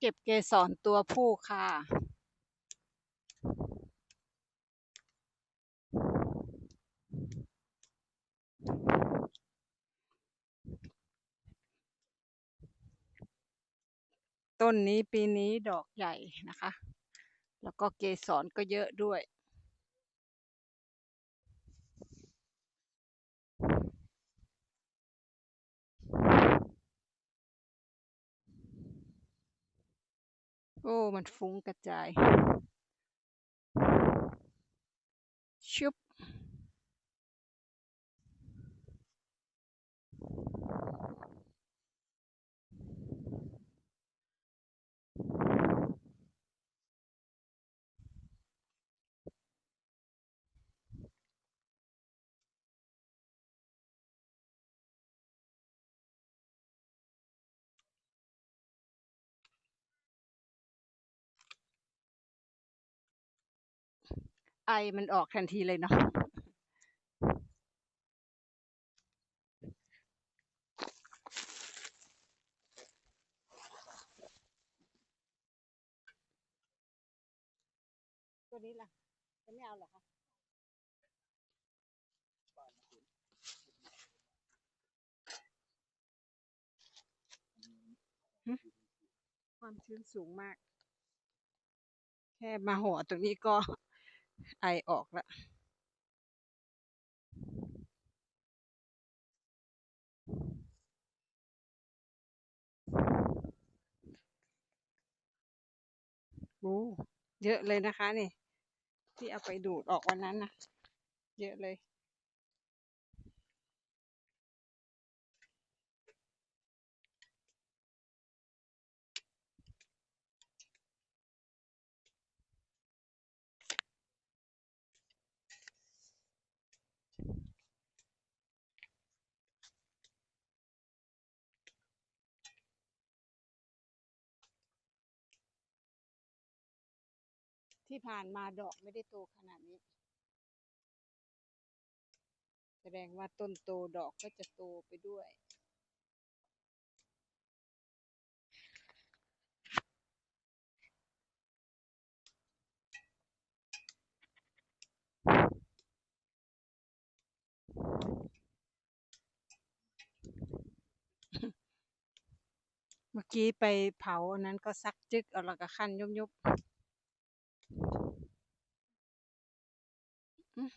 เก็บเกสรตัวผู้ค่ะ ต้นนี้ปีนี้ดอกใหญ่นะคะ แล้วก็เกสรก็เยอะด้วย โอ้ มันฟุ้งกระจาย ชุบ ไอมันออกทันทีเลยเนาะตัวนี้ล่ะจะไม่เอาเหรอคะหึความชื้นสูงมาก แค่มาห่อตรงนี้ก็ ไอออกละโอ้เยอะเลยนะคะนี่ ที่เอาไปดูดออกวันนั้นนะเยอะเลย ที่ผ่านมาดอกไม่ได้โตขนาดนี้ แสดงว่าต้นโตดอกก็จะโตไปด้วย เมื่อกี้ไปเผาอันนั้นก็ซักจึกเอาแล้วก็ขั้นยุบยุบ อืม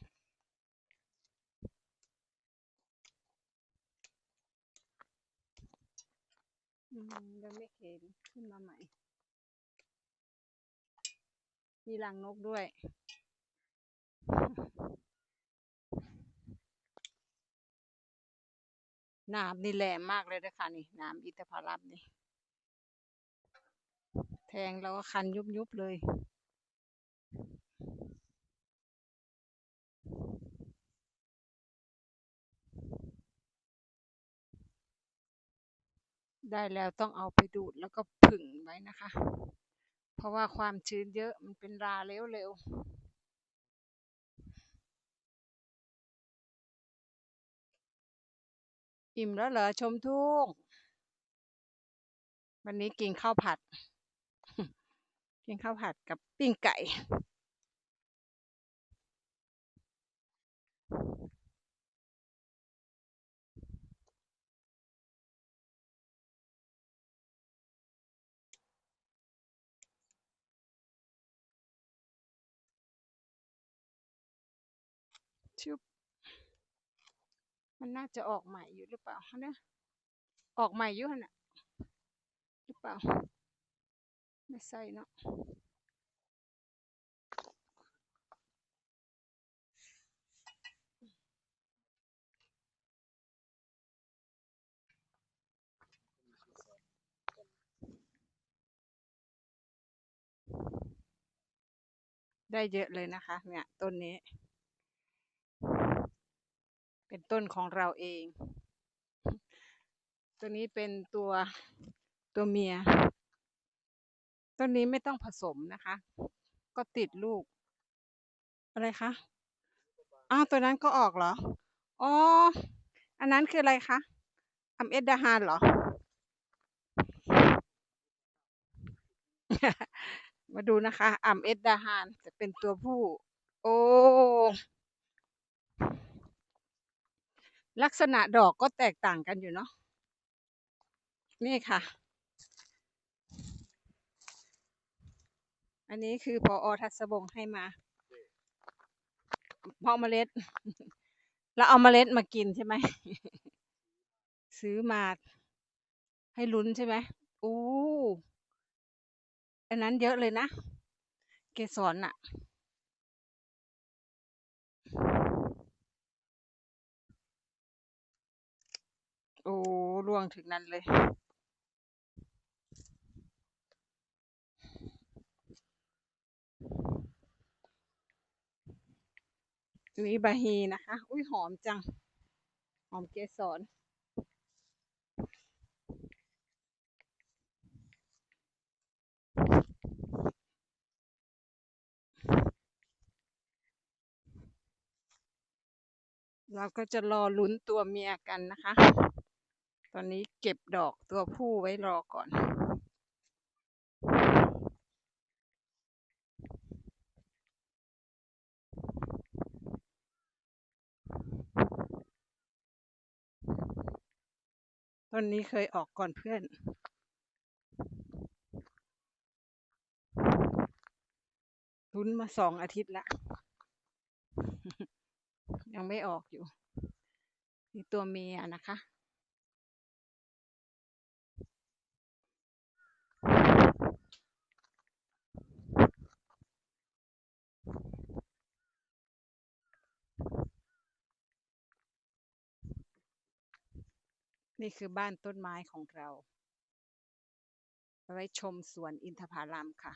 ยังไม่เห็นขึ้นมาใหม่ มีรังนกด้วยนามนี่แหลมมากเลยนะคะนี่นามอินทผลัมนี่ แทงแล้วก็คันยุบยุบเลย ได้แล้วต้องเอาไปดูดแล้วก็ผึ่งไว้นะคะ เพราะว่าความชื้นเยอะมันเป็นราเร็วๆอิ่มแล้วเหรอชมทุ่ง วันนี้กินข้าวผัด กินข้าวผัดกับปิ้งไก่ ชุบมันน่าจะออกใหม่อยู่หรือเปล่าฮะเนี่ยออกใหม่อยู่ขนน่ะหรือเปล่า ไม่ใส่เนาะได้เยอะเลยนะคะ เนี่ยต้นนี้ เป็นต้นของเราเอง ตัวนี้เป็นตัวตัวเมีย ต้นนี้ไม่ต้องผสมนะคะ ก็ติดลูก อะไรคะอ้าวตัวนั้นก็ออกเหรอ อ๋อ อันนั้นคืออะไรคะอัมเอดดาฮานเหรอ มาดูนะคะอ่ำเอ็ดดาฮานจะเป็นตัวผู้ โอ้ ลักษณะดอกก็แตกต่างกันอยู่เนาะนี่ค่ะ อันนี้คือพออทัศบงให้มาเพาะเมล็ด แล้วเอาเมล็ดมากินใช่ไหม ซื้อมาให้ลุ้นใช่ไหมอู้อันนั้นเยอะเลยนะ เกสรน่ะ อ้ร่วงถึงนั้นเลย นี่บาฮีนะคะ อุ้ยหอมจัง หอมเกสรเราก็จะรอลุ้นตัวเมียกันนะคะ ตอนนี้เก็บดอกตัวผู้ไว้รอก่อน ต้นนี้เคยออกก่อนเพื่อนลุ้นมาสองอาทิตย์ละ ยังไม่ออกอยู่ นี่ตัวเมียนะคะ นี่คือบ้านต้นไม้ของเรา ไว้ชมสวนอินทผลัมค่ะ